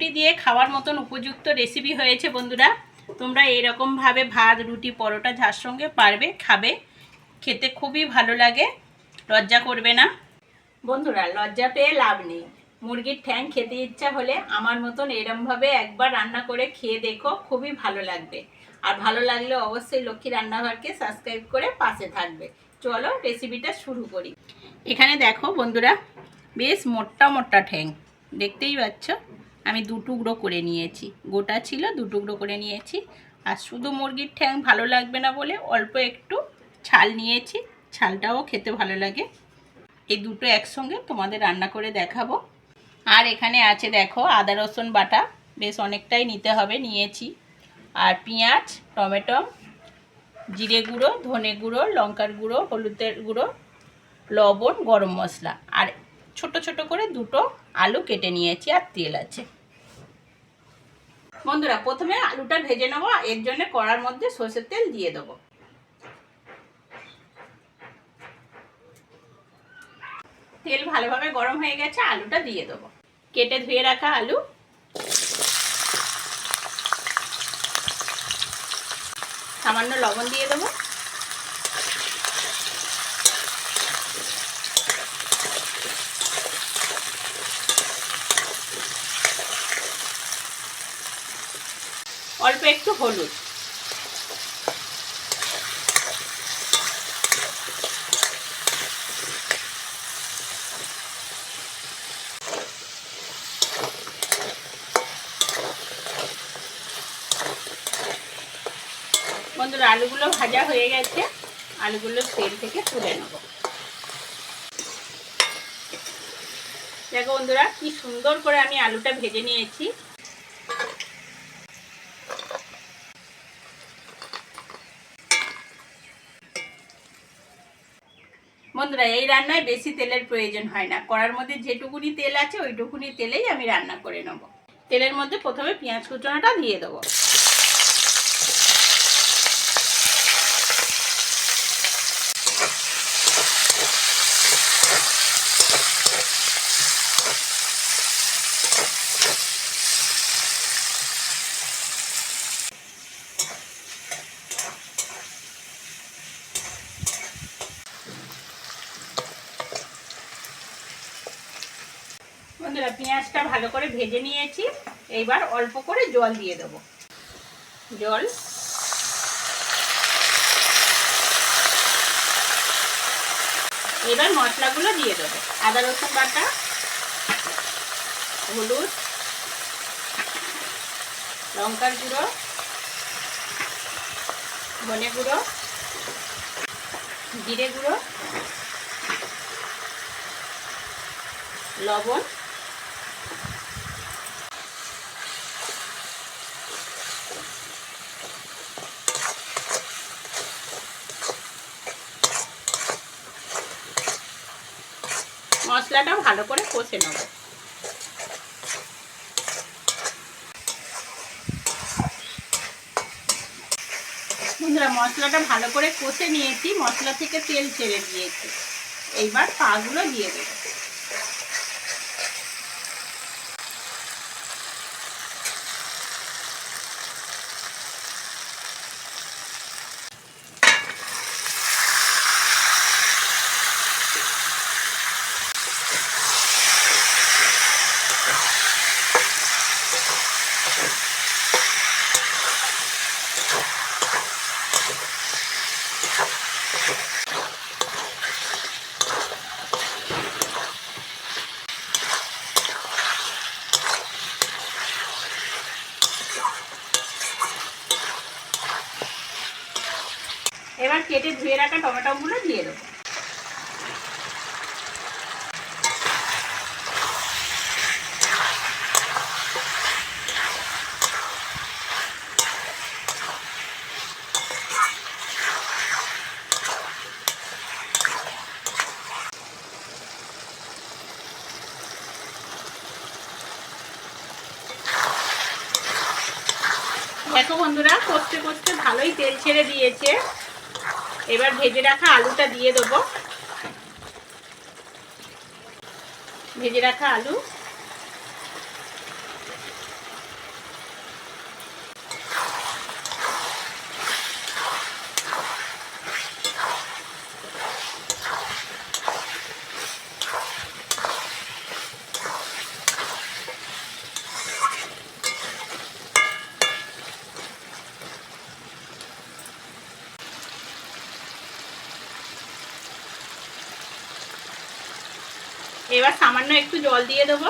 রুটি দিয়ে খাওয়ার মতন উপযুক্ত রেসিপি হয়েছে বন্ধুরা। তোমরা এরকমভাবে ভাত, রুটি, পরোটা যার সঙ্গে পারবে, খাবে। খেতে খুবই ভালো লাগে, লজ্জা করবে না। বন্ধুরা, লজ্জা পেয়ে লাভ নেই। মুরগির ঠ্যাং খেতে ইচ্ছা হলে আমার মতন এরমভাবে একবার রান্না করে খেয়ে দেখো, খুবই ভালো লাগবে। আর ভালো লাগলে অবশ্যই লক্ষ্মী রান্নাঘরকে সাবস্ক্রাইব করে পাশে থাকবে। চলো রেসিপিটা শুরু করি। এখানে দেখো বন্ধুরা, বেশ মোটা মোটা ঠ্যাং। দেখতেই পাচ্ছ? আমি দু টুকরো করে নিয়েছি। গোটা ছিল, দু টুকরো করে নিয়েছি। আর শুধু মুরগির ঠ্যাং ভালো লাগবে না বলে অল্প একটু ছাল নিয়েছি। ছালটাও খেতে ভালো লাগে। এই দুটো একসঙ্গে তোমাদের রান্না করে দেখাবো। আর এখানে আছে দেখো আদা, রসুন বাটা। বেশ অনেকটাই নিতে হবে, নিয়েছি। আর পেঁয়াজ, টমেটো, জিরে গুঁড়ো, ধনে গুঁড়ো, লঙ্কার গুঁড়ো, হলুদের গুঁড়ো, লবণ, গরম মশলা। আর ছোট ছোট করে দুটো আলু কেটে নিয়েছি আর তেল আছে। বন্ধুরা, প্রথমে আলুটা ভেজে নেব, এর জন্য কড়ার মধ্যে সর্ষের তেল দিয়ে দেবো। তেল ভালোভাবে গরম হয়ে গেছে, আলুটা দিয়ে দেবো। কেটে ধুয়ে রাখা আলু। সামান্য লবণ দিয়ে দেবো। অল্প একটু হলুদ। বন্ধুরা, আলুগুলো ভাজা হয়ে গেছে। আলুগুলো তেল থেকে তুলে নেব। দেখো বন্ধুরা, কি সুন্দর করে আমি আলুটা ভেজে নিয়েছি। বন্ধুরা, এই রান্নায় বেশি তেলের প্রয়োজন হয় না। কড়ার মধ্যে যেটুকুনি তেল আছে, ওইটুকুনি তেলেই আমি রান্না করে নেব। তেলের মধ্যে প্রথমে পেঁয়াজ কুচনাটা দিয়ে দেবো। পেঁয়াজটা ভালো করে ভেজে নিয়েছি। এইবার অল্প করে জল দিয়ে দেবো। জল। এবার মশলাগুলো দিয়ে দেবো। আদা, রসুন বাটা, হলুদ, লঙ্কার গুঁড়ো, ধনে গুঁড়ো, জিরে গুঁড়ো, লবণ। মশলাটা ভালো করে কষে নেব। বন্ধুরা, মশলাটা ভালো করে কষে নিয়েছি, মশলা থেকে তেল ছেড়ে দিয়েছি। এইবার পাগুলো দিয়ে দেবো। এবার কেটে ধুয়ে রাখা টমেটোগুলো দিয়ে দেবো। দেখো বন্ধুরা, কষতে কষতে ভালোই তেল ছেড়ে দিয়েছে। এবার ভেজে রাখা আলুটা দিয়ে দেবো। ভেজে রাখা আলু। এবার সামান্য একটু জল দিয়ে দেবো।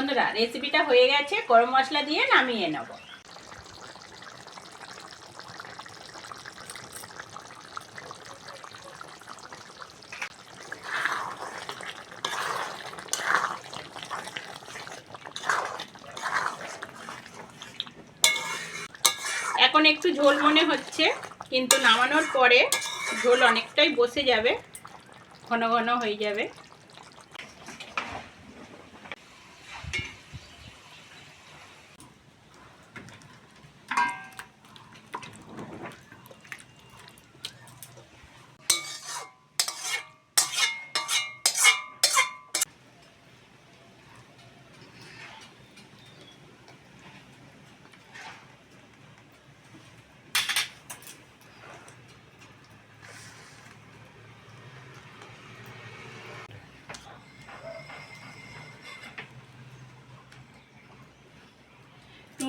বন্ধুরা রেসিপিটা হয়ে গেছে, গরম মশলা দিয়ে নামিয়ে নেব। এখন একটু ঝোল মনে হচ্ছে, কিন্তু নামানোর পরে ঝোল অনেকটাই বসে যাবে, ঘন ঘন হয়ে যাবে।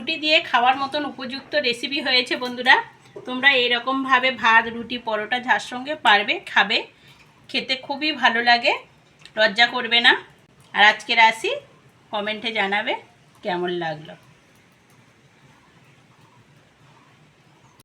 রুটি দিয়ে খাওয়ার মতন উপযুক্ত রেসিপি হয়েছে বন্ধুরা। তোমরা এইরকমভাবে ভাত, রুটি, পরোটা যার সঙ্গে পারবে খাবে। খেতে খুবই ভালো লাগে, লজ্জা করবে না। আর আজকের আসি কমেন্টে জানাবে কেমন লাগল।